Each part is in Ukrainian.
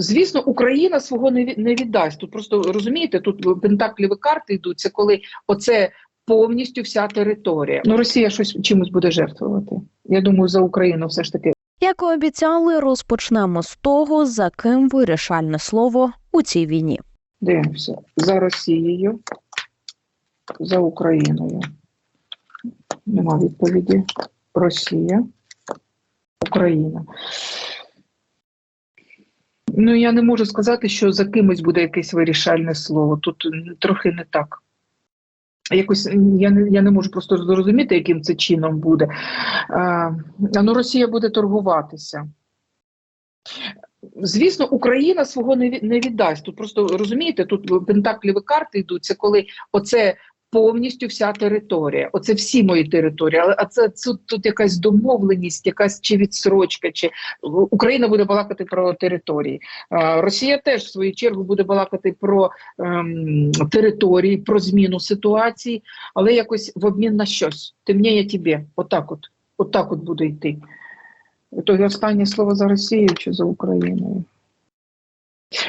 Звісно, Україна свого не ві- не віддасть. Тут просто розумієте, тут пентакліві карти йдуть. Це коли оце повністю вся територія. Ну Росія щось чимось буде жертвувати. Я думаю, за Україну все ж таки. Як і обіцяли, розпочнемо з того, за ким вирішальне слово у цій війні. Дивимося за Росією, за Україною. Нема відповіді. Росія, Україна. Ну, я не можу сказати, що за кимось буде якесь вирішальне слово. Тут трохи не так. Якось я не, я не можу просто зрозуміти, яким це чином буде. А, ну, Росія буде торгуватися. Звісно, Україна свого не не віддасть. Тут просто розумієте, тут пентакліві карти йдуть. Це коли оце повністю вся територія. Оце всі мої території. Але а це тут, тут якась домовленість, якась чи відсрочка, чи Україна буде балакати про території. Росія теж в свою чергу буде балакати про ем, території, про зміну ситуації, але якось в обмін на щось. Ти мені, я тебе. Отак, от, отак, от буде йти. То останнє слово за Росією чи за Україною?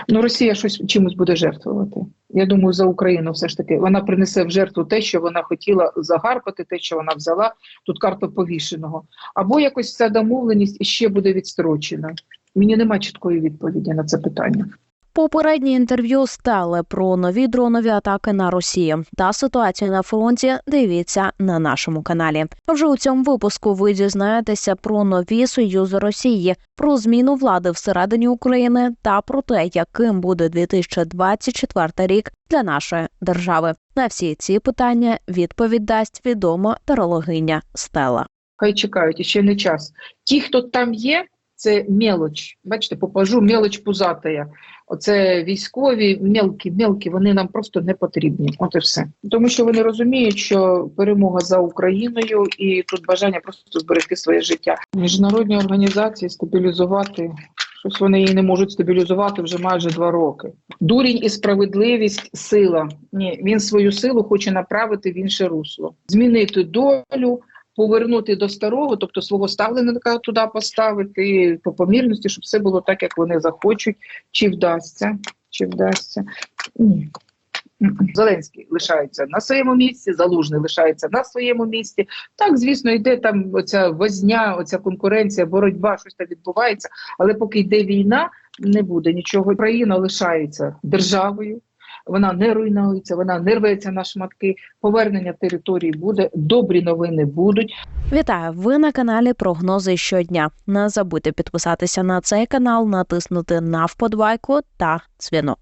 Ну, Росія щось чимось буде жертвувати. Я думаю, за Україну все ж таки вона принесе в жертву те, що вона хотіла загарпати, те, що вона взяла. Тут карта повішеного. Або якось ця домовленість іще буде відстрочена. Мені нема чіткої відповіді на це питання. Попереднє інтерв'ю стали про нові дронові атаки на Росію та ситуацію на фронті. Дивіться на нашому каналі. Вже у цьому випуску ви дізнаєтеся про нові союзи Росії, про зміну влади всередині України та про те, яким буде 2024 рік для нашої держави. На всі ці питання відповідь дасть відома тарологиня Стела. Хай чекають, ще не час. Ті, хто там є, це мелоч. Бачите, попажу, мелоч пузатая. Оце військові, мелкі, мелкі, вони нам просто не потрібні. От і все. Тому що вони розуміють, що перемога за Україною і тут бажання просто зберегти своє життя. Міжнародні організації стабілізувати. Щось вони її не можуть стабілізувати вже майже два роки. Дурінь і справедливість сила. Ні, він свою силу хоче направити в інше русло, змінити долю, повернути до старого, тобто свого ставленика туди поставити по помірності, щоб все було так, як вони захочуть. Чи вдасться? Чи вдасться? Ні. Зеленський лишається на своєму місці, Залужний лишається на своєму місці. Так, звісно, йде там оця возня, оця конкуренція, боротьба, щось там відбувається. Але поки йде війна, не буде нічого. Україна лишається державою. Вона не руйнується, вона не рветься на шматки. Повернення території буде, добрі новини будуть. Вітаю! Ви на каналі Прогнози щодня. Не забудьте підписатися на цей канал, натиснути на вподобайку та дзвінок.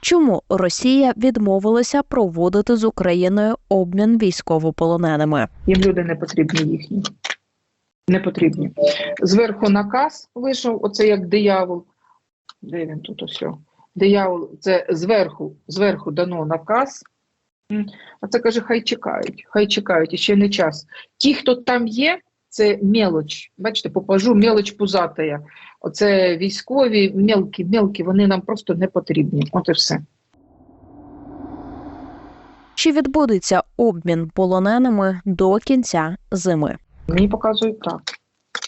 Чому Росія відмовилася проводити з Україною обмін військовополоненими? Їм люди не потрібні їхні. Не потрібні. Зверху наказ вийшов, оце як диявол. Де він тут ось? Диявол, це зверху, зверху дано наказ. А це каже, хай чекають, хай чекають, і ще не час. Ті, хто там є, це мелоч. Бачите, попажу, мелоч пузатая. Оце військові, мелкі, мелкі, вони нам просто не потрібні. От і все. Чи відбудеться обмін полоненими до кінця зими? Мені показують так.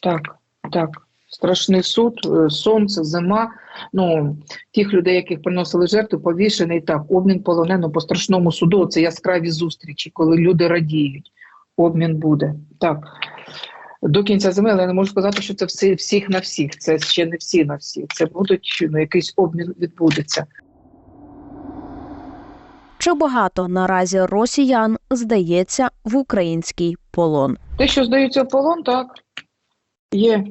Так, так. Страшний суд, е, сонце, зима. Ну, тих людей, яких приносили жертву, повішений так. Обмін полоненого по страшному суду. Це яскраві зустрічі, коли люди радіють. Обмін буде. Так. До кінця зими, але я не можу сказати, що це всі, всіх на всіх. Це ще не всі на всіх. Це будуть ну, якийсь обмін відбудеться. Чи багато наразі росіян здається в український полон? Те, що здаються в полон, так. Є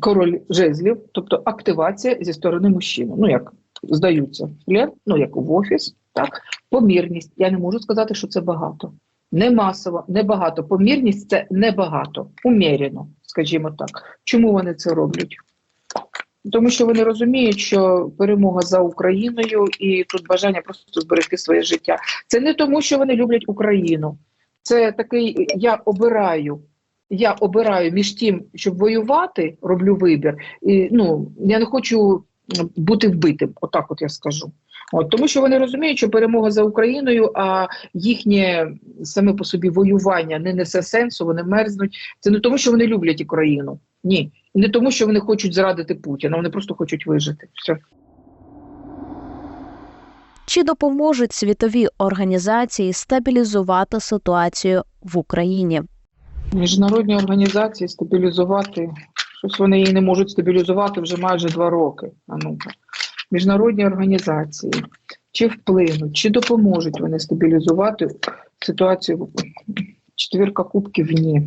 король жезлів, тобто активація зі сторони мужчини. Ну, як здаються плен, ну, як в офіс, так. Помірність. Я не можу сказати, що це багато. Не масово, не багато. Помірність це небагато. Умірено, скажімо так. Чому вони це роблять? Тому що вони розуміють, що перемога за Україною і тут бажання просто зберегти своє життя. Це не тому, що вони люблять Україну. Це такий я обираю. Я обираю між тим, щоб воювати, роблю вибір. І ну я не хочу бути вбитим. Отак, от я скажу. От тому, що вони розуміють, що перемога за Україною, а їхнє саме по собі воювання не несе сенсу, вони мерзнуть. Це не тому, що вони люблять Україну. Ні, не тому, що вони хочуть зрадити Путіна. Вони просто хочуть вижити. Все. Чи допоможуть світові організації стабілізувати ситуацію в Україні? Міжнародні організації стабілізувати. Щось вони її не можуть стабілізувати вже майже два роки. А ну-ка. Міжнародні організації чи вплинуть, чи допоможуть вони стабілізувати ситуацію. Четвірка кубків ні.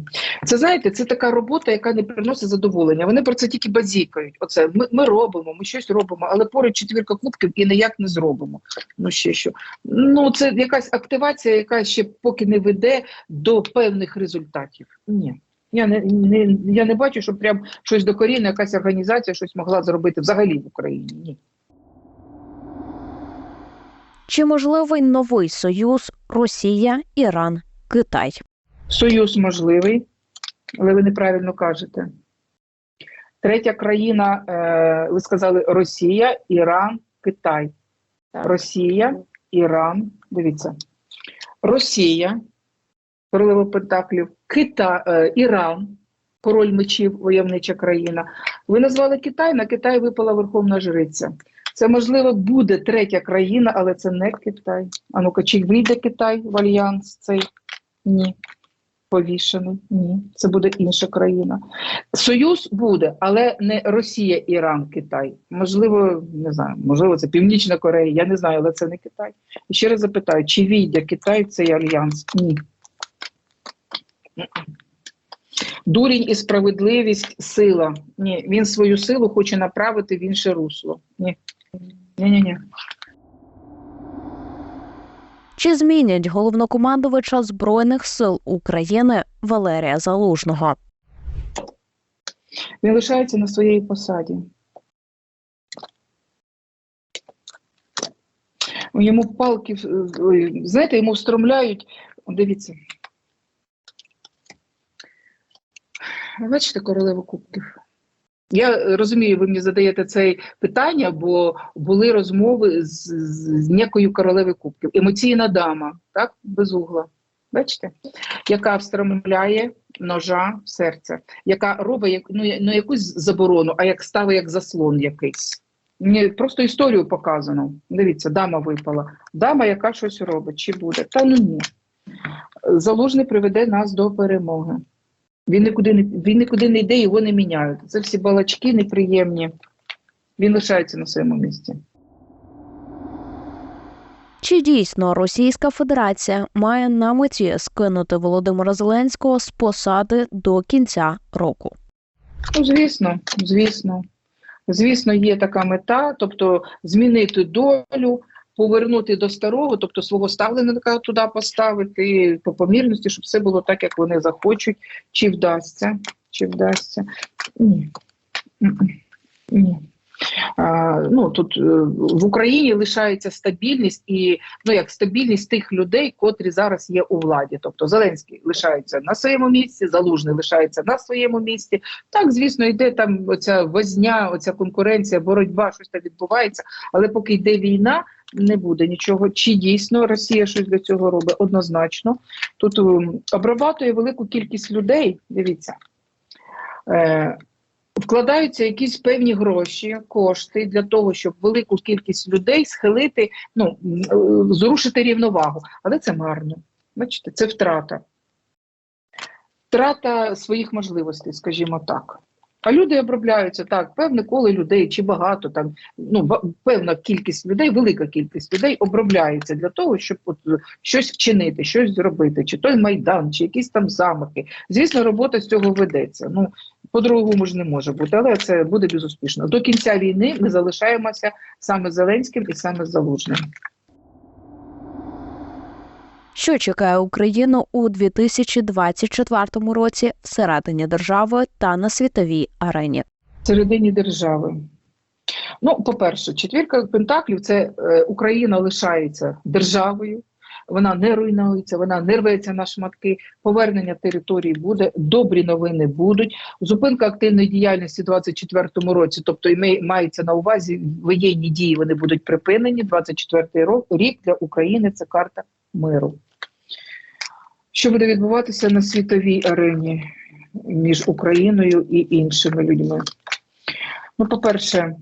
Це знаєте, це така робота, яка не приносить задоволення. Вони про це тільки базікають. Оце ми, ми робимо, ми щось робимо, але поруч четвірка кубків і ніяк не зробимо. Ну ще що. Ну це якась активація, яка ще поки не веде до певних результатів. Ні. Я не, не я не бачу, щоб прям щось докорінно, якась організація щось могла зробити взагалі в Україні. Ні. Чи можливий новий союз Росія, Іран, Китай? Союз можливий, але ви неправильно кажете. Третя країна, е, ви сказали Росія, Іран, Китай. Росія, Іран. Дивіться. Росія, королева Пентаклів, Китай, е, Іран, король мечів, войовнича країна. Ви назвали Китай, на Китай випала Верховна Жриця. Це, можливо, буде третя країна, але це не Китай. А ну-ка, чи вийде Китай в альянс цей? Ні. Повішений. Ні. Це буде інша країна. Союз буде, але не Росія, Іран, Китай. Можливо, не знаю, можливо, це Північна Корея, я не знаю, але це не Китай. І ще раз запитаю, чи війде Китай цей альянс? Ні. Дурінь і справедливість, сила. Ні, він свою силу хоче направити в інше русло. Ні. Ні-ні-ні. Чи змінять головнокомандувача Збройних сил України Валерія Залужного? Він лишається на своїй посаді. Йому палки, знаєте, йому встромляють. Дивіться. Бачите, королеву кубків. Я розумію, ви мені задаєте це питання, бо були розмови з, з, з некою королеви кубків. Емоційна дама, так, без угла. Бачите? Яка встромляє ножа в серце яка робить ну, не якусь заборону, а як ставить як заслон якийсь. Мені просто історію показано. Дивіться, дама випала. Дама, яка щось робить, чи буде? Та ну ні. Залужний приведе нас до перемоги. Він нікуди не він нікуди не йде, його не міняють. Це всі балачки неприємні. Він лишається на своєму місці. Чи дійсно Російська Федерація має на меті скинути Володимира Зеленського з посади до кінця року? Ну, звісно, звісно. Звісно, є така мета, тобто змінити долю, повернути до старого, тобто свого ставленика туди поставити по помірності, щоб все було так, як вони захочуть. Чи вдасться? Чи вдасться? Ні. Ні. А, ну, тут е, в Україні лишається стабільність і ну як стабільність тих людей, котрі зараз є у владі. Тобто Зеленський лишається на своєму місці, Залужний лишається на своєму місці. Так, звісно, йде там оця возня, оця конкуренція, боротьба, щось там відбувається. Але поки йде війна, не буде нічого. Чи дійсно Росія щось для цього робить? Однозначно. Тут ем, обрабатує велику кількість людей. Дивіться. Е, Вкладаються якісь певні гроші, кошти для того, щоб велику кількість людей схилити, ну е, зрушити рівновагу. Але це марно. Бачите, це втрата. Втрата своїх можливостей, скажімо так. А люди обробляються так, певне коло людей чи багато там, ну певна кількість людей, велика кількість людей обробляється для того, щоб от щось вчинити, щось зробити, чи той майдан, чи якісь там замахи. Звісно, робота з цього ведеться. Ну по-другому ж не може бути, але це буде безуспішно. До кінця війни ми залишаємося саме Зеленським і саме Залужним. Що чекає Україну у 2024 році всередині держави та на світовій арені? Всередині держави. Ну, по-перше, четвірка пентаклів це е, Україна лишається державою. вона не руйнується, вона не рветься на шматки. Повернення території буде, добрі новини будуть. Зупинка активної діяльності у 2024 році, тобто ми- мається на увазі воєнні дії, вони будуть припинені. 24 рок рік для України це карта миру. Що буде відбуватися на світовій арені між Україною і іншими людьми? Ну, по-перше.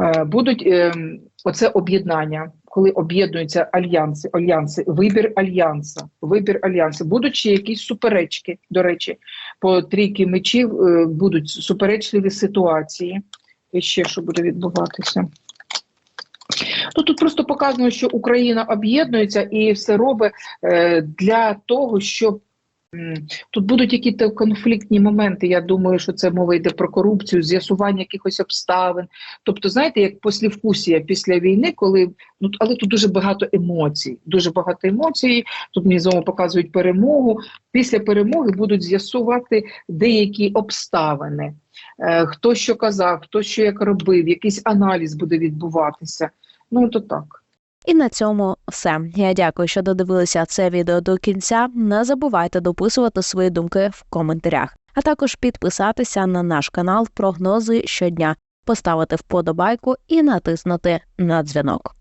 Е, Будуть ем, оце об'єднання, коли об'єднуються альянси, альянси, вибір альянса, вибір альянсу. Будуть ще якісь суперечки, до речі, по трійки мечів е, будуть суперечливі ситуації. І ще що буде відбуватися. Ну, тут просто показано, що Україна об'єднується і все робить е, для того, щоб тут будуть якісь конфліктні моменти. Я думаю, що це мова йде про корупцію, з'ясування якихось обставин. Тобто, знаєте, як послівкусія після війни, коли ну але тут дуже багато емоцій, дуже багато емоцій. Тут мені знову показують перемогу. Після перемоги будуть з'ясувати деякі обставини. Е, хто що казав, хто що як робив, якийсь аналіз буде відбуватися. Ну то так. І на цьому все. Я дякую, що додивилися це відео до кінця. Не забувайте дописувати свої думки в коментарях, а також підписатися на наш канал Прогнози щодня, поставити вподобайку і натиснути на дзвінок.